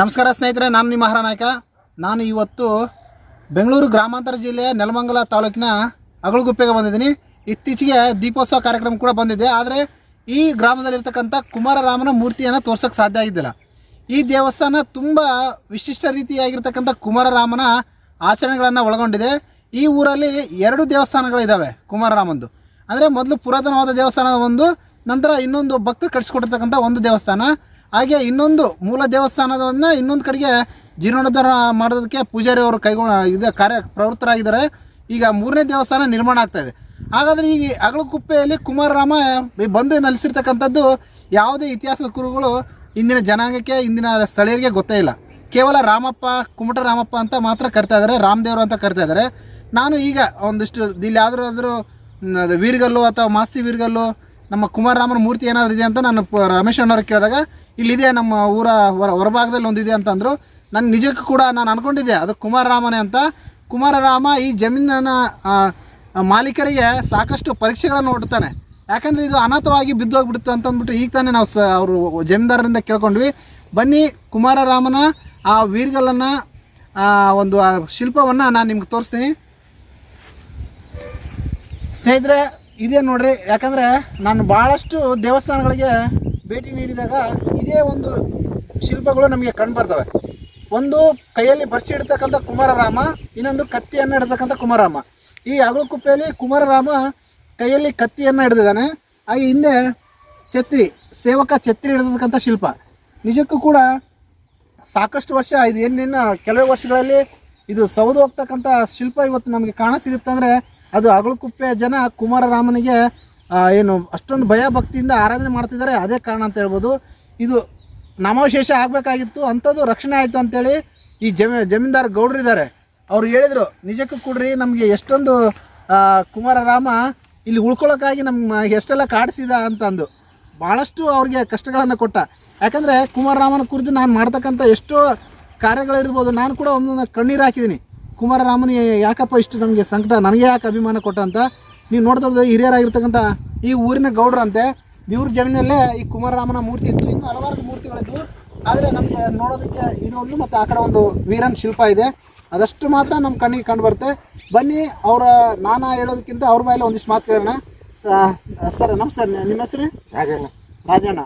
ನಮಸ್ಕಾರ ಸ್ನೇಹಿತರೆ, ನಾನು ನಿಮ್ಮ ನಾನು ಇವತ್ತು ಬೆಂಗಳೂರು ಗ್ರಾಮಾಂತರ ಜಿಲ್ಲೆಯ ನೆಲಮಂಗಲ ತಾಲೂಕಿನ ಅಗಳಗುಪ್ಪೆಗೆ ಬಂದಿದ್ದೀನಿ. ಇತ್ತೀಚೆಗೆ ದೀಪೋತ್ಸವ ಕಾರ್ಯಕ್ರಮ ಕೂಡ ಬಂದಿದೆ. ಆದರೆ ಈ ಗ್ರಾಮದಲ್ಲಿರ್ತಕ್ಕಂಥ ಕುಮಾರರಾಮನ ಮೂರ್ತಿಯನ್ನು ತೋರ್ಸೋಕ್ಕೆ ಸಾಧ್ಯ ಆಗಿದ್ದಿಲ್ಲ. ಈ ದೇವಸ್ಥಾನ ತುಂಬ ವಿಶಿಷ್ಟ ರೀತಿಯಾಗಿರ್ತಕ್ಕಂಥ ಕುಮಾರರಾಮನ ಆಚರಣೆಗಳನ್ನು ಒಳಗೊಂಡಿದೆ. ಈ ಊರಲ್ಲಿ ಎರಡು ದೇವಸ್ಥಾನಗಳಿದ್ದಾವೆ ಕುಮಾರರಾಮಂದು. ಅಂದರೆ ಮೊದಲು ಪುರಾತನವಾದ ದೇವಸ್ಥಾನ ಒಂದು, ನಂತರ ಇನ್ನೊಂದು ಭಕ್ತರು ಕಟ್ಟಿಸ್ಕೊಟ್ಟಿರ್ತಕ್ಕಂಥ ಒಂದು ದೇವಸ್ಥಾನ. ಹಾಗೆ ಇನ್ನೊಂದು ಮೂಲ ದೇವಸ್ಥಾನವನ್ನು ಇನ್ನೊಂದು ಕಡೆಗೆ ಜೀರ್ಣೋದ್ಧಾರ ಮಾಡೋದಕ್ಕೆ ಪೂಜಾರಿ ಅವರು ಕೈಗೊಂಡು ಇದು ಕಾರ್ಯ ಪ್ರವೃತ್ತರಾಗಿದ್ದಾರೆ. ಈಗ ಮೂರನೇ ದೇವಸ್ಥಾನ ನಿರ್ಮಾಣ ಆಗ್ತಾ ಇದೆ. ಹಾಗಾದರೆ ಈಗ ಅಗಳಕುಪ್ಪೆಯಲ್ಲಿ ಕುಮಾರರಾಮ ಬಂದು ನೆಲೆಸಿರ್ತಕ್ಕಂಥದ್ದು ಯಾವುದೇ ಇತಿಹಾಸದ ಕುರುಗಳು ಇಂದಿನ ಜನಾಂಗಕ್ಕೆ, ಇಂದಿನ ಸ್ಥಳೀಯರಿಗೆ ಗೊತ್ತೇ ಇಲ್ಲ. ಕೇವಲ ರಾಮಪ್ಪ, ಕುಮಟ ರಾಮಪ್ಪ ಅಂತ ಮಾತ್ರ ಕರಿತಾ ಇದ್ದಾರೆ, ರಾಮದೇವರು ಅಂತ ಕರಿತಾ ಇದ್ದಾರೆ. ನಾನು ಈಗ ಒಂದಿಷ್ಟು ಇಲ್ಲಿ ಯಾವುದಾದ್ರೂ ವೀರ್ಗಲ್ಲು ಅಥವಾ ಮಾಸ್ತಿ ವೀರ್ಗಲ್ಲು ನಮ್ಮ ಕುಮಾರರಾಮನ ಮೂರ್ತಿ ಏನಾದರೂ ಇದೆ ಅಂತ ನಾನು ರಮೇಶ್ ಅಣ್ಣವ್ರಿಗೆ ಕೇಳಿದಾಗ ಇಲ್ಲಿದೆ ನಮ್ಮ ಊರ ಹೊರ ಹೊರಭಾಗದಲ್ಲಿ ಒಂದಿದೆ ಅಂತಂದರು ನಾನು ನಿಜಕ್ಕೂ ಕೂಡ ನಾನು ಅನ್ಕೊಂಡಿದ್ದೆ, ಅದು ಕುಮಾರರಾಮನೇ ಅಂತ. ಕುಮಾರರಾಮ ಈ ಜಮೀನನ್ನ ಮಾಲೀಕರಿಗೆ ಸಾಕಷ್ಟು ಪರೀಕ್ಷೆಗಳನ್ನು ಹೊಡ್ತಾನೆ ಯಾಕಂದರೆ ಇದು ಅನಾಥವಾಗಿ ಬಿದ್ದೋಗ್ಬಿಡುತ್ತೆ ಅಂತ ಅಂದ್ಬಿಟ್ಟು ಈಗ ತಾನೇ ನಾವು ಸ ಅವರು ಜಮೀನ್ದಾರರಿಂದ ಕೇಳ್ಕೊಂಡ್ವಿ. ಬನ್ನಿ ಕುಮಾರರಾಮನ ಆ ವೀರ್ಗಲನ್ನು ಒಂದು ಶಿಲ್ಪವನ್ನು ನಾನು ನಿಮ್ಗೆ ತೋರಿಸ್ತೀನಿ. ಸ್ನೇಹಿತರೆ ಇದೇ ನೋಡ್ರಿ. ಯಾಕಂದರೆ ನಾನು ಭಾಳಷ್ಟು ದೇವಸ್ಥಾನಗಳಿಗೆ ಭೇಟಿ ನೀಡಿದಾಗ ಇದೇ ಒಂದು ಶಿಲ್ಪಗಳು ನಮಗೆ ಕಂಡು ಬರ್ತವೆ. ಒಂದು ಕೈಯಲ್ಲಿ ಬರ್ಸಿ ಇಡ್ತಕ್ಕಂಥ ಕುಮಾರರಾಮ, ಇನ್ನೊಂದು ಕತ್ತಿಯನ್ನು ಹಿಡ್ತಕ್ಕಂಥ ಕುಮಾರರಾಮ. ಈ ಅಗಲುಕುಪ್ಪೆಯಲ್ಲಿ ಕುಮಾರರಾಮ ಕೈಯಲ್ಲಿ ಕತ್ತಿಯನ್ನು ಹಿಡಿದಿದ್ದಾನೆ. ಹಾಗೆ ಹಿಂದೆ ಛತ್ರಿ, ಸೇವಕ ಛತ್ರಿ ಹಿಡಿದಕ್ಕಂಥ ಶಿಲ್ಪ. ನಿಜಕ್ಕೂ ಕೂಡ ಸಾಕಷ್ಟು ವರ್ಷ ಇದು ಏನೇನು ಕೆಲವೇ ವರ್ಷಗಳಲ್ಲಿ ಇದು ಸೌದು ಹೋಗ್ತಕ್ಕಂಥ ಶಿಲ್ಪ ಇವತ್ತು ನಮಗೆ ಕಾಣ ಸಿಗುತ್ತೆ ಅಂದರೆ ಅದು ಅಗಳಕುಪ್ಪೆ ಜನ ಕುಮಾರರಾಮನಿಗೆ ಏನು, ಅಷ್ಟೊಂದು ಭಯ ಭಕ್ತಿಯಿಂದ ಆರಾಧನೆ ಮಾಡ್ತಿದ್ದಾರೆ. ಅದೇ ಕಾರಣ ಅಂತ ಹೇಳ್ಬೋದು. ಇದು ನಾಮಾವಶೇಷ ಆಗಬೇಕಾಗಿತ್ತು. ಅಂಥದ್ದು ರಕ್ಷಣೆ ಆಯಿತು ಅಂತೇಳಿ ಈ ಜಮೀ, ಜಮೀನ್ದಾರ್ ಗೌಡ್ರು ಇದ್ದಾರೆ. ಅವ್ರು ಹೇಳಿದರು, ನಿಜಕ್ಕೂ ಕೊಡ್ರಿ, ನಮಗೆ ಎಷ್ಟೊಂದು ಕುಮಾರರಾಮ ಇಲ್ಲಿ ಉಳ್ಕೊಳ್ಳೋಕ್ಕಾಗಿ ನಮ್ಮ ಎಷ್ಟೆಲ್ಲ ಕಾಡಿಸಿದ ಅಂತಂದು. ಭಾಳಷ್ಟು ಅವ್ರಿಗೆ ಕಷ್ಟಗಳನ್ನು ಕೊಟ್ಟ. ಯಾಕಂದರೆ ಕುಮಾರರಾಮನ ಕುರಿತು ನಾನು ಮಾಡ್ತಕ್ಕಂಥ ಎಷ್ಟೋ ಕಾರ್ಯಗಳಿರ್ಬೋದು, ನಾನು ಕೂಡ ಒಂದೊಂದು ಕಣ್ಣೀರು ಹಾಕಿದ್ದೀನಿ ಕುಮಾರರಾಮನ ಯಾಕಪ್ಪ ಇಷ್ಟು ನಮಗೆ ಸಂಕಟ? ನನಗೆ ಯಾಕೆ ಅಭಿಮಾನ ಕೊಟ್ಟಂತ? ನೀವು ನೋಡ್ತಾ ಹಿರಿಯರಾಗಿರ್ತಕ್ಕಂಥ ಈ ಊರಿನ ಗೌಡ್ರಂತೆ. ಇವ್ರ ಜಮೀನಲ್ಲೇ ಈ ಕುಮಾರರಾಮನ ಮೂರ್ತಿ ಇತ್ತು. ಇನ್ನೂ ಹಲವಾರು ಮೂರ್ತಿಗಳಿದ್ವು. ಆದರೆ ನಮಗೆ ನೋಡೋದಕ್ಕೆ ಇದೊಂದು ಮತ್ತು ಆ ಕಡೆ ಒಂದು ವೀರನ್ ಶಿಲ್ಪ ಇದೆ. ಅದಷ್ಟು ಮಾತ್ರ ನಮ್ಮ ಕಣ್ಣಿಗೆ ಕಂಡು ಬರುತ್ತೆ. ಬನ್ನಿ ಅವರ ನಾನು ಹೇಳೋದಕ್ಕಿಂತ ಅವ್ರ ಬಾಯಲ್ಲಿ ಒಂದಿಷ್ಟು ಮಾತು ಕೇಳೋಣ. ಸರ್ ನಮಸ್ತೆ ನಿಮ್ಮ ಹೆಸರು? ರಾಜಣ್ಣ. ರಾಜಣ್ಣ.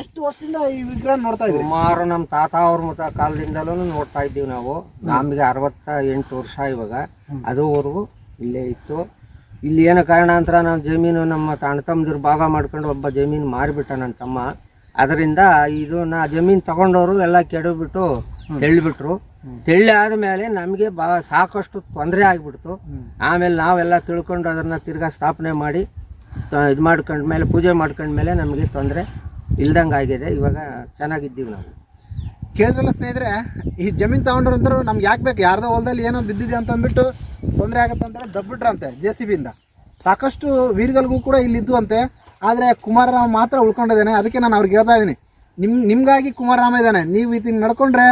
ಎಷ್ಟು ವರ್ಷದಿಂದ ಈ ವಿಗ್ರಹ ನೋಡ್ತಾ ಇದ್ದೀವಿ ಸುಮಾರು ನಮ್ಮ ತಾತ ಅವ್ರ ಮತ ಕಾಲದಿಂದಲೂ ನೋಡ್ತಾ ಇದ್ದೀವಿ ನಾವು. ನಮಗೆ ಅರವತ್ತ ಎಂಟು ವರ್ಷ ಇವಾಗ. ಅದುವರೆಗೂ ಇಲ್ಲೇ ಇತ್ತು. ಇಲ್ಲಿ ಏನೋ ಕಾರಣಾಂತರ ನಾನು ಜಮೀನು ನಮ್ಮ ಅಣ್ಣ ತಮ್ಮದಿರು ಭಾಗ ಮಾಡ್ಕೊಂಡು ಒಬ್ಬ ಜಮೀನು ಮಾರಿಬಿಟ್ಟ ನನ್ನ ತಮ್ಮ. ಅದರಿಂದ ಇದು ನಾ ಜಮೀನು ತಗೊಂಡವರು ಎಲ್ಲ ಕೆಡಬಿಟ್ಟು ತೆಳ್ಳಿಬಿಟ್ರು. ತೆಳ್ಳಿ ಆದಮೇಲೆ ನಮಗೆ ಬಾ ಸಾಕಷ್ಟು ತೊಂದರೆ ಆಗಿಬಿಡ್ತು. ಆಮೇಲೆ ನಾವೆಲ್ಲ ತಿಳ್ಕೊಂಡು ಅದನ್ನು ತಿರ್ಗಾ ಸ್ಥಾಪನೆ ಮಾಡಿ ಇದು ಮಾಡ್ಕೊಂಡ್ಮೇಲೆ ಪೂಜೆ ಮಾಡ್ಕೊಂಡ್ಮೇಲೆ ನಮಗೆ ತೊಂದರೆ ಇಲ್ದಂಗೆ ಆಗಿದೆ, ಇವಾಗ ಚೆನ್ನಾಗಿದ್ದೀವಿ ನಾವು. ಕೇಳಿದ್ರಲ್ಲ ಸ್ನೇಹಿತರೆ, ಈ ಜಮೀನು ತಗೊಂಡ್ರಂತರು ನಮ್ಗೆ ಯಾಕೆ ಬೇಕು? ಯಾರ್ದೋ ಹೊಲದಲ್ಲಿ ಏನೋ ಬಿದ್ದಿದೆ ಅಂತ ಅಂದ್ಬಿಟ್ಟು ತೊಂದರೆ ಆಗತ್ತೆ ಅಂತ ದಬ್ಬಿಟ್ರಂತೆ ಜೆ ಸಿ ಬಿಯಿಂದ. ಸಾಕಷ್ಟು ವೀರ್ಗಳಿಗೂ ಕೂಡ ಇಲ್ಲಿ ಇದ್ದು ಅಂತೆ ಆದರೆ ಕುಮಾರರಾಮ್ ಮಾತ್ರ ಉಳ್ಕೊಂಡಿದ್ದಾನೆ. ಅದಕ್ಕೆ ನಾನು ಅವ್ರಿಗೆ ಹೇಳ್ತಾ ಇದ್ದೀನಿ. ನಿಮ್, ನಿಮಗಾಗಿ ಕುಮಾರರಾಮ ಇದ್ದಾನೆ. ನೀವು ಇದನ್ನ ನಡ್ಕೊಂಡ್ರೆ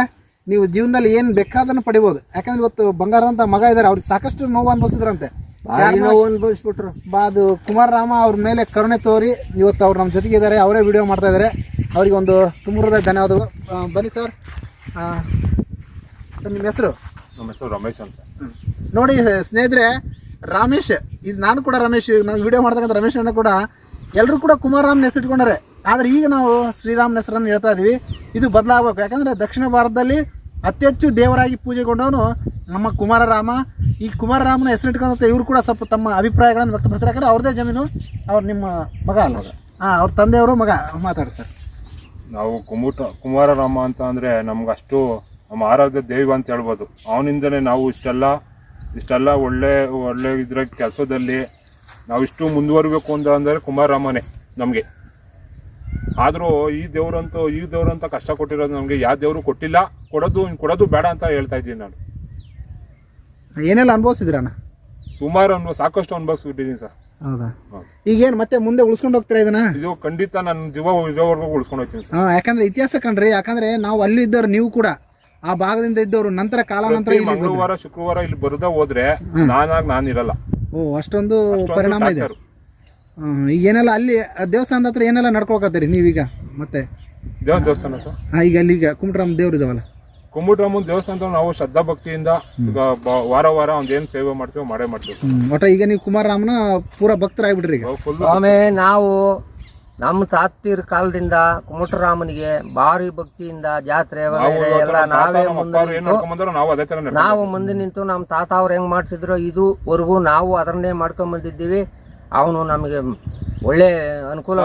ನೀವು ಜೀವನದಲ್ಲಿ ಏನು ಬೇಕಾದನ್ನು ಪಡಿಬೋದು. ಯಾಕಂದ್ರೆ ಇವತ್ತು ಬಂಗಾರದಂಥ ಮಗ ಇದ್ದಾರೆ ಅವ್ರಿಗೆ ಸಾಕಷ್ಟು ನೋವು ಅನುಭವಿಸಿದ್ರಂತೆ. ಭಾರಿ ನೋವು ಅನ್ಭವಿಸ್ಬಿಟ್ರು ಬಾ ಅದು ಕುಮಾರರಾಮ ಅವ್ರ ಮೇಲೆ ಕರುಣೆ ತೋರಿ. ಇವತ್ತು ಅವ್ರು ನಮ್ಮ ಜೊತೆಗೆ ಇದ್ದಾರೆ ಅವರೇ ವಿಡಿಯೋ ಮಾಡ್ತಾ ಇದ್ದಾರೆ ಅವರಿಗೆ ಒಂದು ತುಂಬ ಹೃದಯ ಧನ್ಯವಾದಗಳು. ಆ, ಬನ್ನಿ ಸರ್. ಆ, ಸರ್ ನಿಮ್ಮ ಹೆಸರು? ನಮ್ಮ ಹೆಸರು ರಮೇಶ್ ಅಂತ. ನೋಡಿ ಸ್ನೇಹಿತರೆ ರಮೇಶ್. ಇದು ನಾನು ಕೂಡ ರಮೇಶ್. ನಾನು ವಿಡಿಯೋ ಮಾಡ್ತಕ್ಕಂಥ ರಮೇಶ್ ಅಣ್ಣ ಕೂಡ ಎಲ್ಲರೂ ಕೂಡ ಕುಮಾರರಾಮನ ಹೆಸರು ಇಟ್ಕೊಂಡಾರೆ. ಆದರೆ ಈಗ ನಾವು ಶ್ರೀರಾಮ್ನ ಹೆಸರನ್ನು ಹೇಳ್ತಾ ಇದ್ದೀವಿ ಇದು ಬದಲಾಗಬೇಕು. ಯಾಕಂದರೆ ದಕ್ಷಿಣ ಭಾರತದಲ್ಲಿ ಅತಿ ಹೆಚ್ಚು ದೇವರಾಗಿ ಪೂಜೆಗೊಂಡವನು ನಮ್ಮ ಕುಮಾರರಾಮ ಈ ಕುಮಾರರಾಮನ ಹೆಸರಿಟ್ಕೊಂಡಂತ ಇವರು ಕೂಡ ಸ್ವಲ್ಪ ತಮ್ಮ ಅಭಿಪ್ರಾಯಗಳನ್ನು ವ್ಯಕ್ತಪಡಿಸ್ತಾರೆ. ಯಾಕಂದರೆ ಅವ್ರದೇ ಜಮೀನು ಅವ್ರು ನಿಮ್ಮ ಮಗ ಅಲ್ಲ ಹಾಂ ಅವ್ರ ತಂದೆಯವರು ಮಗ ಮಾತಾಡಿ ಸರ್. ನಾವು ಕುಮುಟ ಕುಮಾರರಾಮ ಅಂತ ಅಂದರೆ ನಮ್ಗೆ ಅಷ್ಟು ನಮ್ಮ ಆರಾಧ್ಯ ದೈವ ಅಂತ ಹೇಳ್ಬೋದು. ಅವನಿಂದಲೇ ನಾವು ಇಷ್ಟೆಲ್ಲ ಇಷ್ಟೆಲ್ಲ ಒಳ್ಳೆ ಒಳ್ಳೆ ಇದ್ರ ಕೆಲಸದಲ್ಲಿ ನಾವು ಇಷ್ಟು ಮುಂದುವರಿಬೇಕು ಅಂತ ಅಂದರೆ ಕುಮಾರರಾಮನೇ ನಮಗೆ. ಆದರೂ ಈ ದೇವ್ರಂತೂ ಈ ದೇವ್ರಂತ ಕಷ್ಟ ಕೊಟ್ಟಿರೋದು ನಮಗೆ ಯಾವ ದೇವರು ಕೊಟ್ಟಿಲ್ಲ ಕೊಡೋದು ಕೊಡೋದು ಬೇಡ ಅಂತ ಹೇಳ್ತಾ ಇದ್ದೀನಿ ನಾನು. ಏನೆಲ್ಲ ಅನುಭವಿಸಿದ್ರಣ್ಣ ಸುಮಾರು ಅನ್ಭವ ಸಾಕಷ್ಟು ಅನುಭವಿಸ್ಬಿಟ್ಟಿದ್ದೀನಿ ಸರ್. ಹೌದಾ? ಹೌದು. ಈಗೇನು ಮತ್ತೆ ಮುಂದೆ ಉಳಿಸ್ಕೊಂಡು ಹೋಗ್ತೀರಾ ಇದನ್ನ? ಇದು ಖಂಡಿತ ನನ್ನ ಜೀವ ಇರೋವರೆಗೂ ಉಳಿಸ್ಕೊಂಡು ಹೋಗ್ತೀನಿ ಸರ್. ಹಾ ಯಾಕಂದ್ರೆ ಇತಿಹಾಸ ಕಂಡ್ರಿ ಯಾಕಂದ್ರೆ ನಾವು ಅಲ್ಲಿ ಇದ್ದವ್ರು ನೀವು ಕೂಡ. ಆ ಭಾಗದಿಂದ ಇದ್ದವರು ನಂತರ ಕಾಲಾನಂತರ ನಂತರ ಇಲ್ಲಿ ಬಂದ್ರು. ಮಂಗಳವಾರ ಶುಕ್ರವಾರ ಇಲ್ಲಿ ಬರದ ಹೋದ್ರೆ ನಾನಾಗ್ ನಾನಿರಲ್ಲ ಓ ಅಷ್ಟೊಂದು ಅಷ್ಟೊಂದು ಪರಿಣಾಮ ಇದೆ. ಹ್ಮ್, ಈಗ ಏನೆಲ್ಲ ಅಲ್ಲಿ ಆ ದೇವಸ್ಥಾನದ ಹತ್ರ ಏನೆಲ್ಲ ನಡ್ಕೊಳಕತ್ತೀರಿ ನೀವೀಗ ಮತ್ತೆ? ದೇವ ದೇವಸ್ಥಾನ ಸರ್. ಹಾಂ ಈಗ ಅಲ್ಲಿ ಈಗ ಕುಮಟರಾಮ್ ದೇವ್ರು ಇದಾವಲ್ಲ. ಕುಂಬುಟ್ರಾಮನ್ ದೇವಸ್ಥಾನ ನಾವು ಶ್ರದ್ಧಾ ಭಕ್ತಿಯಿಂದ ಈಗ ಬ- ವಾರ ವಾರ ಒಂದೇನ್ ಸೇವೆ ಮಾಡ್ತೀವೋ ಮಾಡೇ ಮಾಡ್ತೀವಿ ಒಟ್ಟ ಈಗ ನೀವು ಕುಮಾರರಾಮನ ಪೂರಾ ಭಕ್ತರಾಗ್ಬಿಟ್ರಿ ಈಗ. ಫುಲ್ ಸ್ವಾಮಿ ನಾವು ನಮ್ಮ ತಾತಿರ ಕಾಲದಿಂದ ಕುಮಟರಾಮನಿಗೆ ಭಾರಿ ಭಕ್ತಿಯಿಂದ ಜಾತ್ರೆ ವಗೈರೆ ಎಲ್ಲ ನಾವೇ ಮುಂದೆ ಏನ್ ನಿಂತು ನೋಡ್ಕೊಂಡ್ ನಾವು ಅದೇ ತರ ನಡ್ಕೊಂಡ್ ನಾವು ಮುಂದೆ ನಿಂತು ನಮ್ಮ ತಾತ ಅವ್ರು ಹೆಂಗ್ ಮಾಡ್ತಿದ್ರು ಇದುವರೆಗೂ ನಾವು ಅದನ್ನೇ ಮಾಡ್ಕೊಂಡ್ ಬಂದಿದ್ದೀವಿ ಅವನು ನಮಗೆ ಒಳ್ಳೆ ಅನುಕೂಲ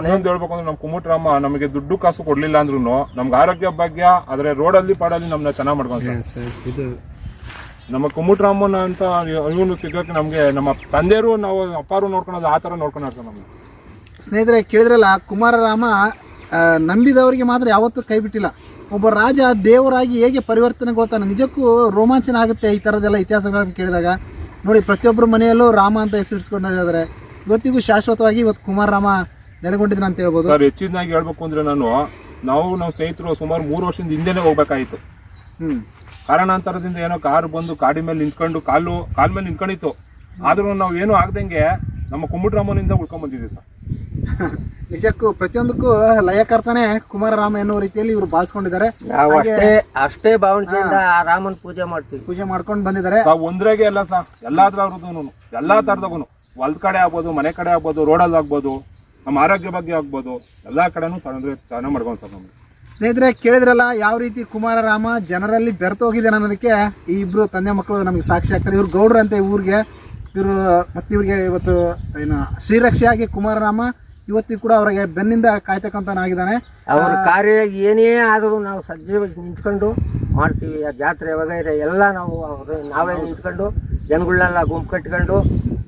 ಇನ್ನೊಂದು ಹೇಳ್ಬೇಕು ಅಂದ್ರೆ ನಮ್ಮ ಕುಮುಟ್ರಾಮ ನಮಗೆ ದುಡ್ಡು ಕಾಸು ಕೊಡ್ಲಿಲ್ಲ ಅಂದ್ರೂ ನಮ್ಗೆ ಆರೋಗ್ಯ ಭಾಗ್ಯ ಆದ್ರೆ ರೋಡಲ್ಲಿ ಪಾಡಲ್ಲಿ ನಮ್ನ ಚೆನ್ನಾಗಿ ಮಾಡ್ಕೊಂಡು ಸರ್. ಇದು ನಮ್ಮ ಕುಮಟರಾಮನ ಅಂತ ಇವನು ಸಿಗೋಕೆ ನಮ್ಗೆ ನಮ್ಮ ತಂದೆಯರು ನಾವು ಅಪ್ಪಾರು ನೋಡ್ಕೊಳೋದು ಆ ತರ ನೋಡ್ಕೊಂಡು ನಮ್ಗೆ. ಸ್ನೇಹಿತರೆ ಕೇಳಿದ್ರಲ್ಲ ಕುಮಾರರಾಮ ನಂಬಿದವರಿಗೆ ಮಾತ್ರ ಯಾವತ್ತೂ ಕೈ ಬಿಟ್ಟಿಲ್ಲ. ಒಬ್ಬ ರಾಜ ದೇವರಾಗಿ ಹೇಗೆ ಪರಿವರ್ತನೆ ಪರಿವರ್ತನೆಗೊಳ್ತಾನೆ ನಿಜಕ್ಕೂ ರೋಮಾಂಚನ ಆಗುತ್ತೆ ಈ ಥರದ್ದೆಲ್ಲ ಇತಿಹಾಸಗಳನ್ನು ಕೇಳಿದಾಗ. ನೋಡಿ ಪ್ರತಿಯೊಬ್ಬರ ಮನೆಯಲ್ಲೂ ರಾಮ ಅಂತ ಹೆಸರಿಸ್ಕೊಂಡಿದ್ದಾರೆ ಇವತ್ತಿಗೂ ಶಾಶ್ವತವಾಗಿ ಇವತ್ತು ಕುಮಾರರಾಮ ನೆಲೆಗೊಂಡಿದ್ದಾನೆ ಅಂತ ಹೇಳ್ಬೋದು. ಸರ್ ಹೆಚ್ಚಿನಾಗಿ ಹೇಳ್ಬೇಕು ಅಂದ್ರೆ ನಾನು ನಾವು ನಾವು ಸ್ನೇಹಿತರು ಸುಮಾರು ಮೂರು ವರ್ಷದಿಂದ ಹಿಂದೆನೇ ಹೋಗ್ಬೇಕಾಯಿತು. ಹ್ಞೂ ಕಾರಣಾಂತರದಿಂದ ಏನೋ ಕಾರು ಬಂದು ಕಾಡಿ ಮೇಲೆ ನಿಂತ್ಕೊಂಡು ಕಾಲು ಕಾಲ್ ಮೇಲೆ ನಿಂತ್ಕೊಂಡಿತ್ತು. ಆದ್ರೂ ನಾವು ಏನು ಆಗ್ದಂಗೆ ನಮ್ಮ ಕುಮುಟ್ರಾಮನಿಂದ ಉಳ್ಕೊಂಡ್ ಬಂದಿದ್ದೀವಿ ಸರ್. ನಿಜಕ್ಕೂ ಪ್ರತಿಯೊಂದಕ್ಕೂ ಲಯಕರ್ತನೇ ಕುಮಾರರಾಮ ಎನ್ನುವ ರೀತಿಯಲ್ಲಿ ಇವರು ಭಾವಿಸ್ಕೊಂಡಿದ್ದಾರೆ ನಾವು ಅಷ್ಟೇ ಅಷ್ಟೇ ಭಾವನೆಯಿಂದ ಆ ರಾಮನ್ ಪೂಜೆ ಮಾಡ್ತೀವಿ. ಪೂಜೆ ಮಾಡ್ಕೊಂಡು ಬಂದಿದ್ದಾರೆ. ಸರ್ ಒಂದ್ರಾಗೆ ಎಲ್ಲ ಸರ್ ಎಲ್ಲಾ ಅವ್ರದ್ದು ಎಲ್ಲಾ ತರದಗೂ ಹೊಲ್ದ ಕಡೆ ಆಗ್ಬೋದು ಮನೆ ಕಡೆ ಆಗ್ಬೋದು ರೋಡಲ್ಲಿ ಆಗ್ಬೋದು ನಮ್ಮ ಆರೋಗ್ಯ ಬಗ್ಗೆ ಆಗ್ಬೋದು ಎಲ್ಲ ಕಡೆನೂ ತೊಂದರೆ ಚೆನ್ನಾಗಿ ಮಾಡ್ಕೊಂಡು ಸರ್ ನಮ್ಗೆ. ಸ್ನೇಹಿತರೆ ಕೇಳಿದ್ರಲ್ಲ ಯಾವ ರೀತಿ ಕುಮಾರರಾಮ ಜನರಲ್ಲಿ ಬೆರೆತು ಹೋಗಿದ್ದಾನೆ ಅನ್ನೋದಕ್ಕೆ ಈ ಇಬ್ರು ತಂದೆ ಮಕ್ಕಳು ನಮಗೆ ಸಾಕ್ಷಿ ಆಗ್ತಾರೆ. ಇವ್ರು ಗೌಡ್ರು ಅಂತ ಊರಿಗೆ ಇವರು ಮತ್ತೆ ಇವ್ರಿಗೆ ಇವತ್ತು ಏನು ಶ್ರೀರಕ್ಷೆಯಾಗಿ ಕುಮಾರರಾಮ ಇವತ್ತಿಗೂ ಕೂಡ ಅವರಿಗೆ ಬೆನ್ನಿಂದ ಕಾಯ್ತಕ್ಕಂಥನಾಗಿದ್ದಾನೆ ಅವ್ರ ಕಾರ್ಯ ಏನೇ ಆದರೂ ನಾವು ಸಜ್ಜೆ ನಿಂತ್ಕೊಂಡು ಮಾಡ್ತೀವಿ. ಆ ಜಾತ್ರೆ ವಗೈರೆ ಎಲ್ಲ ನಾವು ಅವ್ರ ನಾವೇ ನಿಂತ್ಕೊಂಡು ಜನಗಳನ್ನೆಲ್ಲ ಗುಂಪು ಕಟ್ಕೊಂಡು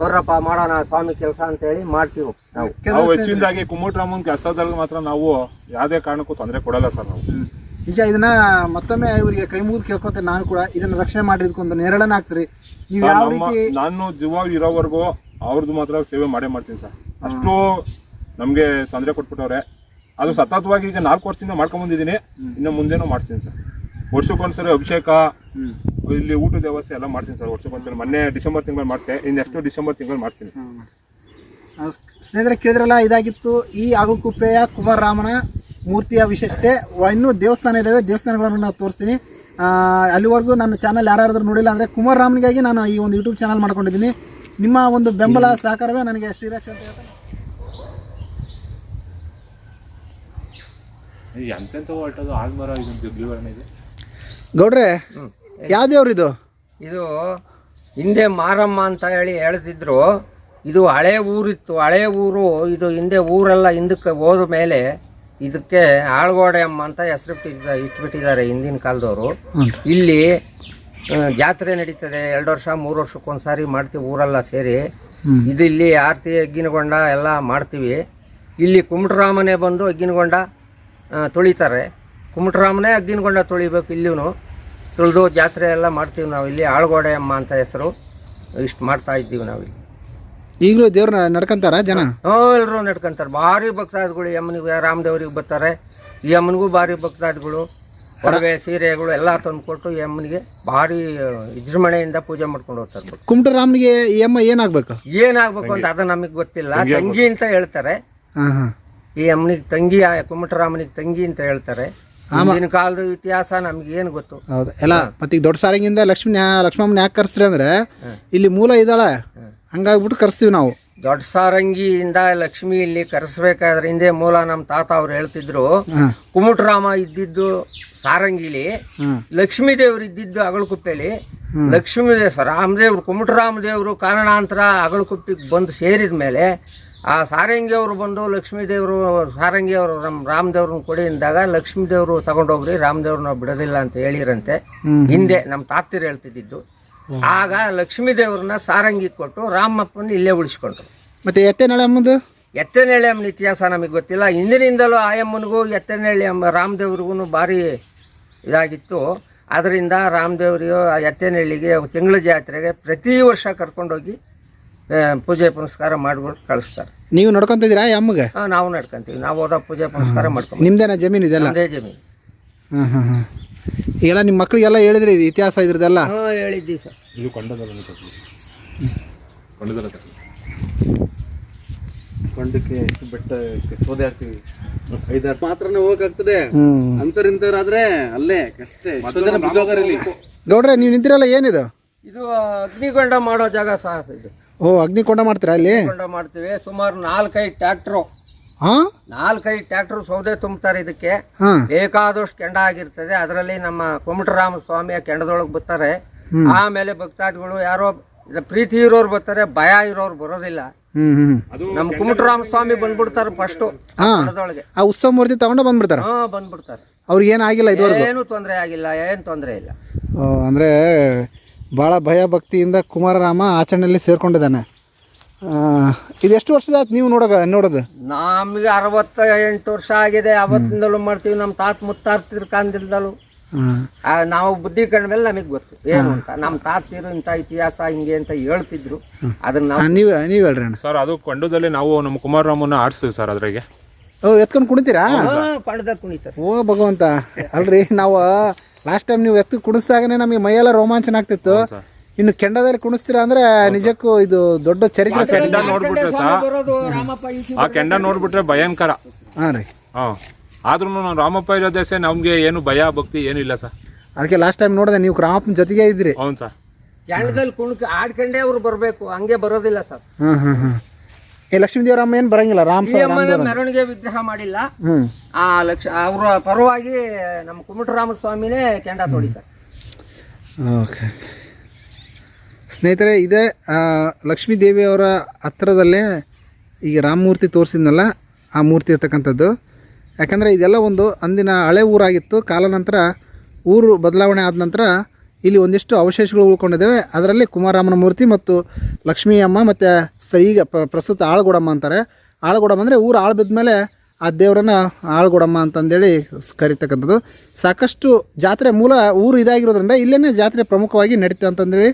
ಬರ್ರಪ್ಪ ಮಾಡೋಣ ಸ್ವಾಮಿ ಕೆಲಸ ಅಂತ ಹೇಳಿ ಮಾಡ್ತೀವಿ ನಾವು. ನಾವು ಹೆಚ್ಚಿನದಾಗಿ ಕುಮುಟ್ರಾಮನ್ ಕೆಲಸದಲ್ಲಿ ಮಾತ್ರ ನಾವು ಯಾವುದೇ ಕಾರಣಕ್ಕೂ ತೊಂದರೆ ಕೊಡಲ್ಲ ಸರ್ ನಾವು. ನಿಜ ಇದನ್ನ ಮತ್ತೊಮ್ಮೆ ಇವರಿಗೆ ಕೈ ಮುಗಿದು ಕೇಳ್ಕೊತೇನೆ ನಾನು ಕೂಡ. ಇದನ್ನ ರಕ್ಷಣೆ ಮಾಡಿದ್ಕೊಂದು ನೆರಳನ್ನ ಹಾಕ್ಸ್ರಿ. ನೀವು ಯಾವ ರೀತಿ ನಾನು ಜೀವ ಇರೋವರೆಗೂ ಅವ್ರದ್ದು ಮಾತ್ರ ಸೇವೆ ಮಾಡೇ ಮಾಡ್ತೀನಿ ಸರ್. ಅಷ್ಟು ನಮಗೆ ತೊಂದರೆ ಕೊಟ್ಬಿಟ್ಟವ್ರೆ. ಅದು ಸತತವಾಗಿ ಈಗ ನಾಲ್ಕು ವರ್ಷದಿಂದ ಮಾಡ್ಕೊಂಡ್ ಬಂದಿದ್ದೀನಿ. ಇನ್ನು ಮುಂದೆನೂ ಮಾಡ್ತೀನಿ ಸರ್. ವರ್ಷಕ್ಕೊಂದ್ಸರಿ ಅಭಿಷೇಕ ಇಲ್ಲಿ ಊಟದ ವ್ಯವಸ್ಥೆ ಎಲ್ಲ ಮಾಡ್ತೀನಿ ಸರ್ ವರ್ಷಕ್ಕೊಂದ್ಸರಿ. ಮೊನ್ನೆ ಡಿಸೆಂಬರ್ ತಿಂಗಳು ಮಾಡ್ತೆ ಇನ್ನು ನೆಕ್ಸ್ಟ್ ಡಿಸೆಂಬರ್ ತಿಂಗಳು ಮಾಡ್ತೀನಿ. ಸ್ನೇಹಿತರೆ ಕೇಳಿದ್ರಲ್ಲ ಇದಾಗಿತ್ತು ಈ ಆಗುಕುಪ್ಪೆಯ ಕುಮಾರರಾಮನ ಮೂರ್ತಿಯ ವಿಶೇಷತೆ. ವ- ಇನ್ನೂ ದೇವಸ್ಥಾನ ಇದ್ದಾವೆ ದೇವಸ್ಥಾನಗಳನ್ನು ನಾವು ತೋರಿಸ್ತೀನಿ. ಆ, ಅಲ್ಲಿವರೆಗೂ ನನ್ನ ಚಾನಲ್ ಯಾರಾದರೂ ನೋಡಿಲ್ಲ ಅಂದರೆ ಕುಮಾರರಾಮನಿಗಾಗಿ ನಾನು ಈ ಒಂದು ಯೂಟ್ಯೂಬ್ ಚಾನಲ್ ಮಾಡ್ಕೊಂಡಿದ್ದೀನಿ. ನಿಮ್ಮ ಒಂದು ಬೆಂಬಲ ಸಹಕಾರವೇ ನನಗೆ ಶ್ರೀರಕ್ಷ ಅಂತ ಹೇಳ್ತಾರೆ. ಎಂತೆಂಥ ಹೊರಟದು ಆಲ್ಮರ ಇದೊಂದು ಇದೆ. ಗೌಡ್ರೆ ಯಾವ ದೇವ್ರು ಇದು? ಇದು ಹಿಂದೆ ಮಾರಮ್ಮ ಅಂತ ಹೇಳಿ ಹೇಳ್ತಿದ್ರು. ಇದು ಹಳೆ ಊರಿತ್ತು. ಹಳೆ ಊರು ಇದು ಹಿಂದೆ ಊರೆಲ್ಲ ಹಿಂದಕ್ಕೆ ಹೋದ ಮೇಲೆ ಇದಕ್ಕೆ ಆಳ್ಗೋಡೆ ಅಮ್ಮ ಅಂತ ಹೆಸರು ಇಟ್ಬಿಟ್ಟಿದ್ದಾರೆ ಹಿಂದಿನ ಕಾಲದವರು. ಇಲ್ಲಿ ಜಾತ್ರೆ ನಡೀತದೆ. ಎರಡು ವರ್ಷ ಮೂರು ವರ್ಷಕ್ಕೊಂದ್ಸಾರಿ ಮಾಡ್ತೀವಿ ಊರೆಲ್ಲ ಸೇರಿ. ಇದು ಇಲ್ಲಿ ಆರತಿ ಅಗ್ಗಿನಗೊಂಡ ಎಲ್ಲ ಮಾಡ್ತೀವಿ. ಇಲ್ಲಿ ಕುಮಟರಾಮನೇ ಬಂದು ಅಗ್ಗಿನಗೊಂಡ ತೊಳಿತಾರೆ. ಕುಮಟರಾಮನೇ ಅಗ್ಗಿನಗೊಂಡ ತೊಳಿಬೇಕು ಇಲ್ಲಿಯೂ ತುಳಿದು ಜಾತ್ರೆ ಎಲ್ಲ ಮಾಡ್ತೀವಿ ನಾವು ಇಲ್ಲಿ. ಆಳ್ಗೋಡೆ ಅಮ್ಮ ಅಂತ ಹೆಸರು. ಇಷ್ಟು ಮಾಡ್ತಾ ಇದ್ದೀವಿ ನಾವು ಇಲ್ಲಿ. ಈಗಲೂ ದೇವ್ರನ್ನ ನಡ್ಕೊಂತಾರ ಜನ? ಎಲ್ಲರೂ ನಡ್ಕೊಂತಾರೆ. ಭಾರಿ ಭಕ್ತಾದಿಗಳು ಈ ಅಮ್ಮನಿಗೆ ರಾಮದೇವ್ರಿಗೆ ಬರ್ತಾರೆ. ಈ ಅಮ್ಮನಿಗೂ ಭಾರಿ ಭಕ್ತಾದಿಗಳು. ಒಡವೆ ಸೀರೆಗಳು ಎಲ್ಲ ತಂದುಕೊಟ್ಟು ಈ ಅಮ್ಮನಿಗೆ ಭಾರಿ ವಿಜೃಂಭಣೆಯಿಂದ ಪೂಜೆ ಮಾಡ್ಕೊಂಡು ಹೋಗ್ತಾರೆ. ಕುಮಟರಾಮನಿಗೆ ಈ ಅಮ್ಮ ಏನಾಗಬೇಕು? ಏನಾಗಬೇಕು ಅಂತ ಅದು ನಮಗೆ ಗೊತ್ತಿಲ್ಲ. ತಂಗಿ ಅಂತ ಹೇಳ್ತಾರೆ. ಹಾಂ ಹಾಂ. ಈ ಅಮ್ಮನಿಗೆ ತಂಗಿ ಆ ಕುಮಟರಾಮನಿಗೆ ತಂಗಿ ಅಂತ ಹೇಳ್ತಾರೆ. ಹಿಂದಿನ ಕಾಲದ ಇತಿಹಾಸ ನಮ್ಗೆ ಏನು ಗೊತ್ತು? ಹೌದು. ಎಲ್ಲ ಮತ್ತೆ ಈಗ ದೊಡ್ಡ ಸಾರಂಗಿಂದ ಲಕ್ಷ್ಮಿ ಲಕ್ಷ್ಮಮ್ಮನ ಯಾಕೆ ಕರೆಸ್ರಿ ಅಂದ್ರೆ ಇಲ್ಲಿ ಮೂಲ ಇದ್ದಾಳೆ. ಹಂಗಾಗ್ಬಿಟ್ಟು ಕರೆಸ್ತೀವಿ ನಾವು. ದೊಡ್ಡ ಸಾರಂಗಿಯಿಂದ ಲಕ್ಷ್ಮಿ ಇಲ್ಲಿ ಕರೆಸ್ಬೇಕಾದ್ರೆ ಹಿಂದೆ ಮೂಲ ನಮ್ಮ ತಾತ ಅವ್ರು ಹೇಳ್ತಿದ್ರು. ಕುಮಟರಾಮ ಇದ್ದಿದ್ದು ಸಾರಂಗಿಲಿ ಲಕ್ಷ್ಮೀ ದೇವ್ರು ಇದ್ದಿದ್ದು ಅಗಳಕುಪ್ಪೆಲಿ ಲಕ್ಷ್ಮೀ ದೇವ್ ರಾಮದೇವ್ರು ಕುಮಟರಾಮದೇವರು ಕಾರಣಾಂತರ ಅಗಳಕುಪ್ಪಿಗೆ ಬಂದು ಸೇರಿದ ಮೇಲೆ ಆ ಸಾರಂಗಿಯವರು ಬಂದು ಲಕ್ಷ್ಮೀ ದೇವರು ಸಾರಂಗಿಯವರು ನಮ್ಮ ರಾಮದೇವ್ರನ್ನ ಕೊಡಿ ಅಂದಾಗ ಲಕ್ಷ್ಮೀ ದೇವರು ತಗೊಂಡೋಗ್ರಿ ರಾಮದೇವ್ರನ್ನ ಬಿಡೋದಿಲ್ಲ ಅಂತ ಹೇಳಿರಂತೆ. ಹಿಂದೆ ನಮ್ಮ ತಾತಿರು ಹೇಳ್ತಿದ್ದಿದ್ದು. ಆಗ ಲಕ್ಷ್ಮೀ ದೇವ್ರನ್ನ ಸಾರಂಗಿ ಕೊಟ್ಟು ರಾಮಪ್ಪನ ಇಲ್ಲೇ ಉಳಿಸ್ಕೊಂಡ್ರು. ಮತ್ತೆ ಎತ್ತೆನಳೆ ಅಮ್ಮಂದು? ಎತ್ತನಹಳ್ಳಿ ಅಮ್ಮನ ಇತಿಹಾಸ ನಮಗೆ ಗೊತ್ತಿಲ್ಲ. ಹಿಂದಿನಿಂದಲೂ ಆಯಮ್ಮನಿಗೂ ಎತ್ತನಹಳ್ಳಿ ಅಮ್ಮ ರಾಮದೇವ್ರಿಗೂ ಭಾರಿ ಇದಾಗಿತ್ತು. ಅದರಿಂದ ರಾಮದೇವ್ರಿಗೂ ಆ ಎತ್ತನಹಳ್ಳಿಗೆ ತಿಂಗಳ ಜಾತ್ರೆಗೆ ಪ್ರತಿ ವರ್ಷ ಕರ್ಕೊಂಡೋಗಿ ಪೂಜೆ ಪುನಸ್ಕಾರ ಮಾಡ್ಕೊಂಡು ಕಳಿಸ್ತಾರೆ. ನೀವು ನೋಡ್ಕೊಂತಿದ್ದೀರಾ ಅಮ್ಮಗೆ? ಆ, ನಾವು ನಡ್ಕೊಂತೀವಿ. ನಾವು ಹೋದಾಗ ಪೂಜೆ ಪುನಸ್ಕಾರ ಮಾಡ್ತೀವಿ ನಿಮ್ದೇನ ಜಮೀನು ಇದೆಲ್ಲ? ಅದೇ ಜಮೀನು. ಹಾಂ ಹಾಂ ಹಾಂ. ಈಗೆಲ್ಲ ನಿಮ್ಮ ಮಕ್ಕಳಿಗೆಲ್ಲ ಹೇಳಿದ್ರಿ ಇದು ಇತಿಹಾಸ ಇದ್ರದ್ದೆಲ್ಲ? ಹಾಂ ಹೇಳಿದ್ದೀವಿ ಸರ್. ಇದು ಕೊಂಡದಲ್ಲ ಕೊಂಡದಲ್ಲ ಕೊಂಡಕ್ಕೆ ಎಷ್ಟು ಬೆಟ್ಟ ಸೋದೆ ಹಾಕ್ತಿವಿ. ಐದಾರು ಮಾತ್ರನೇ ಹೋಗಕ್ಕಾಗ್ತದೆ. ಹ್ಞೂ ಅಂತರ್ ಇಂತರಾದ್ರೆ ಅಲ್ಲೇ ಜನ ಬಿದ್ದೋಗಾರ ಗೌಡ್ರೆ ನೀವು ನಿಂತಿರಲ್ಲ ಏನಿದು? ಇದು ಅಗ್ನಿಗೊಂಡ ಮಾಡೋ ಜಾಗ ಸಾಹಸ ಇದು. ಓ ಅಗ್ನಿಕೊಂಡ ಮಾಡ್ತೀರಾ ಅಲ್ಲಿ? ಮಾಡ್ತೀವಿ. ಸುಮಾರು ನಾಲ್ಕೈದು ಟ್ಯಾಕ್ಟ್ರು. ಹಾಂ ನಾಲ್ಕೈದು ಟ್ಯಾಕ್ಟ್ರು ಸೌದೆ ತುಂಬುತ್ತಾರೆ ಇದಕ್ಕೆ. ಹಾಂ. ಬೇಕಾದಷ್ಟು ಕೆಂಡ ಆಗಿರ್ತದೆ. ಅದರಲ್ಲಿ ನಮ್ಮ ಕುಮಟರಾಮ ಸ್ವಾಮಿಯ ಕೆಂಡದೊಳಗೆ ಬರ್ತಾರೆ. ಆಮೇಲೆ ಭಕ್ತಾದಿಗಳು ಯಾರೋ ಇದು ಪ್ರೀತಿ ಇರೋರು ಬರ್ತಾರೆ ಭಯ ಇರೋರು ಬರೋದಿಲ್ಲ. ಹ್ಮ್ ನಮ್ಮ ಕುಮಟರಾಮ ಸ್ವಾಮಿ ಬಂದ್ಬಿಡ್ತಾರೆ ಫಸ್ಟ್ ಹಾಂ. ಕೆಂಡದೊಳಗೆ. ಆ ಉತ್ಸವ ಮೂರ್ತಿ ತಗೊಂಡು ಬಂದ್ಬಿಡ್ತಾರೆ? ಹಾ ಬಂದ್ಬಿಡ್ತಾರೆ. ಅವ್ರಿಗೆ ಏನು ಆಗಿಲ್ಲ ಇದುವರೆಗೂ? ಏನು ತೊಂದರೆ ಆಗಿಲ್ಲ ಏನು ತೊಂದರೆ ಇಲ್ಲ. ಅಂದರೆ ಭಾಳ ಭಯ ಭಕ್ತಿಯಿಂದ ಕುಮಾರರಾಮ ಆಚರಣೆಯಲ್ಲಿ ಸೇರ್ಕೊಂಡಿದ್ದಾನೆ. ಆ, ಇದು ಎಷ್ಟು ವರ್ಷದ ಆಯ್ತು ನೀವು ನೋಡೋಗ ನೋಡೋದು? ನಮಗೆ ಅರವತ್ತ ಎಂಟು ವರ್ಷ ಆಗಿದೆ. ಅವತ್ತಿಂದಲೂ ಮಾಡ್ತೀವಿ. ನಮ್ಮ ತಾತ ಮುತ್ತಾರ್ತಿರ್ ಕಾಲದಿಂದಲೂ ಆ, ನಾವು ಬುದ್ಧಿ ಕಂಡ ಮೇಲೆ ನಮಗೆ ಗೊತ್ತು. ಏನು ಅಂತ. ನಮ್ಮ ತಾತೀರು ಇಂಥ ಇತಿಹಾಸ ಹಿಂಗೆ ಅಂತ ಹೇಳ್ತಿದ್ರು. ಅದನ್ನ ನಾವು ನೀವು ನೀವು ಹೇಳ್ರಿ ಸರ್ ಅದು ಕೊಂಡದಲ್ಲಿ ನಾವು ನಮ್ಮ ಕುಮಾರರಾಮನ ಆಡಿಸ್ತೀವಿ ಸರ್ ಅದ್ರಾಗೆ. ಓ ಎತ್ಕೊಂಡು ಕುಣಿತೀರಾ? ಓ ಭಗವಂತ. ಅಲ್ರಿ ನಾವು ಲಾಸ್ಟ್ ಟೈಮ್ ನೀವು ಎತ್ತು ಕುಣಿಸ್ದಾಗನೇ ನಮಗೆ ಮೈಯೆಲ್ಲ ರೋಮಾಂಚನ ಆಗ್ತಿತ್ತು. ಇನ್ನು ಕೆಂಡದಲ್ಲಿ ಕುಣಿಸ್ತೀರಾ ಅಂದ್ರೆ ನಿಜಕ್ಕೂ ಇದು ದೊಡ್ಡ ಚರಿತ್ರೆ ಕೆಂಡ ನೋಡ್ಬಿಟ್ರೆ ಸಹ ಆ ಕೆಂಡ ನೋಡ್ಬಿಟ್ರೆ ಭಯಂಕರ. ಹಾ ರೀ. ಹಾಂ. ಆದ್ರೂ ನಾವು ರಾಮಪ್ಪ ಇರೋದೇ ಸರ್ ನಮ್ಗೆ ಏನು ಭಯ ಭಕ್ತಿ ಏನಿಲ್ಲ ಸರ್. ಅದಕ್ಕೆ ಲಾಸ್ಟ್ ಟೈಮ್ ನೋಡಿದೆ ನೀವು ರಾಮಪ್ಪನ ಜೊತೆಗೆ ಇದ್ರಿ ಹೌದು ಸರ್. ಕೆಂಡದಲ್ಲಿ ಕುಣ್ಕ ಆಡ್ಕೊಂಡೇ ಅವ್ರು ಬರಬೇಕು ಹಂಗೆ ಬರೋದಿಲ್ಲ ಸರ್. ಹ್ಮ್ ಹ್ಮ್ ಹಾಂ ಏ ಲಕ್ಷ್ಮೀ ದೇವರಮ್ಮ ಏನು ಬರಂಗಿಲ್ಲ? ರಾಮ ಅಮ್ಮನ ಮೆರವಣಿಗೆ ವಿಗ್ರಹ ಮಾಡಿಲ್ಲ. ಆ ಲಕ್ಷ ಅವರ ಪರವಾಗಿ ನಮ್ಮ ಕುಮಟರಾಮ ಸ್ವಾಮಿನೇ ಕೆಂಡ ತೊಳಿತಾರೆ ಓಕೆ. ಸ್ನೇಹಿತರೆ ಇದೇ ಲಕ್ಷ್ಮೀ ದೇವಿ ಅವರ ಹತ್ರದಲ್ಲೇ ಈಗ ರಾಮಮೂರ್ತಿ ತೋರಿಸಿದ್ನಲ್ಲ ಆ ಮೂರ್ತಿ ಇರ್ತಕ್ಕಂಥದ್ದು. ಯಾಕಂದರೆ ಇದೆಲ್ಲ ಒಂದು ಅಂದಿನ ಹಳೆ ಊರಾಗಿತ್ತು. ಕಾಲಾನಂತರ ಊರು ಬದಲಾವಣೆ ಆದ ನಂತರ ಇಲ್ಲಿ ಒಂದಿಷ್ಟು ಅವಶೇಷಗಳು ಉಳ್ಕೊಂಡಿದ್ದಾವೆ. ಅದರಲ್ಲಿ ಕುಮಾರರಾಮನ ಮೂರ್ತಿ ಮತ್ತು ಲಕ್ಷ್ಮೀ ಅಮ್ಮ ಮತ್ತು ಈಗ ಪ್ರಸ್ತುತ ಆಳ್ಗೊಡಮ್ಮ ಅಂತಾರೆ. ಆಳ್ಗೊಡಮ್ಮ ಅಂದರೆ ಊರು ಆಳು ಬಿದ್ದ ಮೇಲೆ ಆ ದೇವರನ್ನು ಆಳ್ಗೊಡಮ್ಮ ಅಂತಂದೇಳಿ ಕರೀತಕ್ಕಂಥದ್ದು. ಸಾಕಷ್ಟು ಜಾತ್ರೆ ಮೂಲ ಊರು ಇದಾಗಿರೋದ್ರಿಂದ ಇಲ್ಲೇ ಜಾತ್ರೆ ಪ್ರಮುಖವಾಗಿ ನಡೀತೆ ಅಂತಂದೇಳಿ